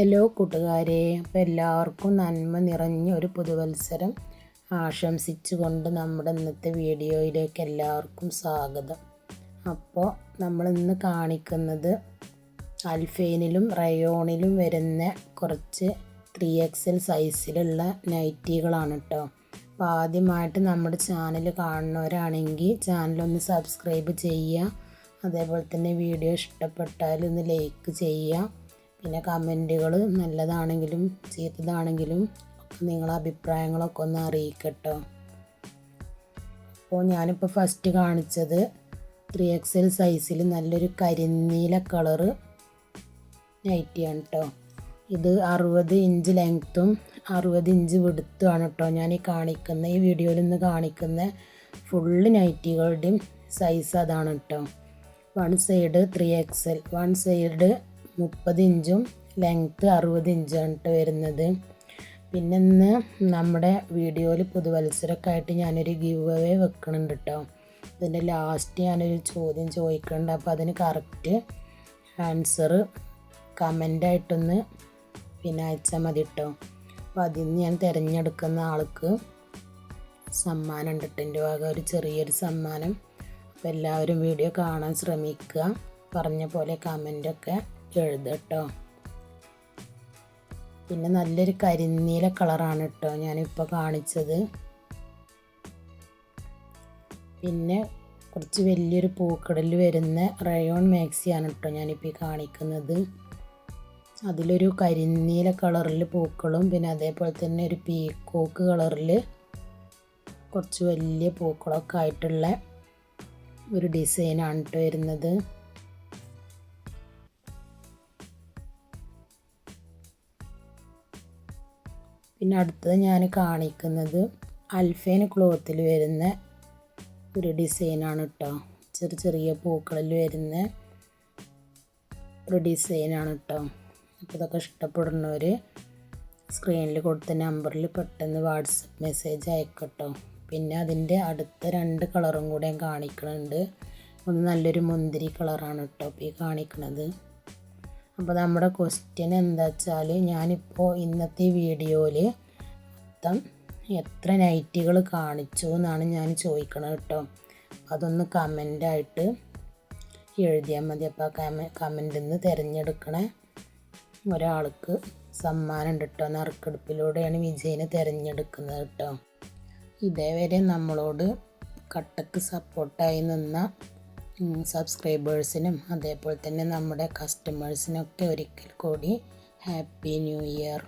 Hello കൂട്ടുകാരെ. അപ്പോൾ എല്ലാവർക്കും നന്മ നിറഞ്ഞ ഒരു പുതുവത്സരം ആശംസിച്ചുകൊണ്ട് നമ്മുടെ ഇന്നത്തെ വീഡിയോയിലേക്ക് എല്ലാവർക്കും സ്വാഗതം. അപ്പോൾ നമ്മൾ ഇന്ന് കാണിക്കുന്നത് അൽഫൈനിലും റയോണിലും വരുന്ന കുറച്ച് ത്രീ എക്സ് എൽ സൈസിലുള്ള നൈറ്റികളാണ് കേട്ടോ അപ്പോൾ ആദ്യമായിട്ട് നമ്മുടെ ചാനൽ കാണുന്നവരാണെങ്കിൽ ചാനലൊന്ന് സബ്സ്ക്രൈബ് ചെയ്യുക. അതേപോലെ തന്നെ വീഡിയോ ഇഷ്ടപ്പെട്ടാൽ ഒന്ന് ലൈക്ക് ചെയ്യുക. പിന്നെ കമന്റുകൾ നല്ലതാണെങ്കിലും ചീത്തതാണെങ്കിലും നിങ്ങളെ അഭിപ്രായങ്ങളൊക്കെ ഒന്ന് അറിയിക്കട്ടോ. അപ്പോൾ ഞാനിപ്പോൾ ഫസ്റ്റ് കാണിച്ചത് ത്രീ എൽ സൈസിൽ നല്ലൊരു കരിനീല കളറ് നൈറ്റിയാണ് കേട്ടോ ഇത് അറുപത് ഇഞ്ച് ലെങ്ത്തും അറുപത് ഇഞ്ച് വിടുത്തുമാണ് കേട്ടോ ഞാൻ ഈ കാണിക്കുന്ന ഈ വീഡിയോയിൽ നിന്ന് കാണിക്കുന്ന ഫുള്ള് നൈറ്റികളുടെയും സൈസ് അതാണ് കേട്ടോ one side three L one side മുപ്പത് ഇഞ്ചും ലെങ്ത്ത് അറുപത് ഇഞ്ചാണ് വരുന്നത്. പിന്നെ ഇന്ന് നമ്മുടെ വീഡിയോയിൽ പുതുവത്സരമൊക്കെ ആയിട്ട് ഞാനൊരു ഗീവ് അവേ വെക്കണുണ്ട് കേട്ടോ ഇതിന്റെ ലാസ്റ്റ് ഞാനൊരു ചോദ്യം ചോദിക്കുന്നുണ്ട് അപ്പോൾ അതിന് കറക്റ്റ് ആൻസർ കമന്റായിട്ടൊന്ന് പിന്നെ അയച്ചാൽ മതി കേട്ടോ അപ്പോൾ അതിൽ നിന്ന് ഞാൻ തിരഞ്ഞെടുക്കുന്ന ആൾക്ക് സമ്മാനം ഉണ്ട് കേട്ടോ എന്റെ ഭാഗം ഒരു ചെറിയൊരു സമ്മാനം. അപ്പോൾ എല്ലാവരും വീഡിയോ കാണാൻ ശ്രമിക്കുക. പറഞ്ഞ പോലെ കമന്റൊക്കെ എഴുതട്ടോ പിന്നെ നല്ലൊരു കരിനീല കളറാണ് കേട്ടോ ഞാനിപ്പോൾ കാണിച്ചത്. പിന്നെ കുറച്ച് വലിയൊരു പൂക്കടലിൽ വരുന്ന റയോൺ മാക്സിയാണ് കേട്ടോ ഞാനിപ്പോൾ കാണിക്കുന്നത്. അതിലൊരു കരിനീല കളറിൽ പൂക്കളും പിന്നെ അതേപോലെ തന്നെ ഒരു പീക്കോക്ക് കളറിൽ കുറച്ച് വലിയ പൂക്കളൊക്കെ ആയിട്ടുള്ള ഒരു ഡിസൈനാണ് കേട്ടോ വരുന്നത്. പിന്നെ അടുത്തത് ഞാൻ കാണിക്കുന്നത് അൽഫേൻ ക്ലോത്തിൽ വരുന്ന ഒരു ഡിസൈനാണ് കേട്ടോ ചെറിയ ചെറിയ പൂക്കളിൽ വരുന്ന ഒരു ഡിസൈനാണ് കേട്ടോ അപ്പോൾ ഇതൊക്കെ ഇഷ്ടപ്പെടുന്നവർ സ്ക്രീനിൽ കൊടുത്ത നമ്പറിൽ പെട്ടെന്ന് വാട്സപ്പ് മെസ്സേജ് അയക്കട്ടോ. പിന്നെ അതിന്റെ അടുത്ത രണ്ട് കളറും കൂടെ കാണിക്കുന്നുണ്ട് ഒന്ന് നല്ലൊരു മുന്തിരി കളറാണ് കേട്ടോ ഈ കാണിക്കുന്നത് അപ്പോൾ നമ്മുടെ ക്വസ്റ്റ്യൻ എന്താ വെച്ചാൽ ഞാനിപ്പോൾ ഇന്നത്തെ വീഡിയോയിൽ മൊത്തം എത്ര നൈറ്റികൾ കാണിച്ചു എന്നാണ് ഞാൻ ചോദിക്കണത് കേട്ടോ. അതൊന്ന് കമന്റായിട്ട് എഴുതിയാൽ മതി. അപ്പോൾ ആ കമ കമന്റിൽ നിന്ന് തിരഞ്ഞെടുക്കണ ഒരാൾക്ക് സമ്മാനം ഉണ്ട് കേട്ടോ. നറുക്കെടുപ്പിലൂടെയാണ് വിജയനെ തിരഞ്ഞെടുക്കുന്നത് കേട്ടോ. ഇതേവരെ നമ്മളോട് കട്ടക്ക് സപ്പോർട്ടായി നിന്ന സബ്സ്ക്രൈബേഴ്സിനും അതേപോലെ തന്നെ നമ്മുടെ കസ്റ്റമേഴ്സിനൊക്കെ ഒരിക്കൽ കൂടി ഹാപ്പി ന്യൂ ഇയർ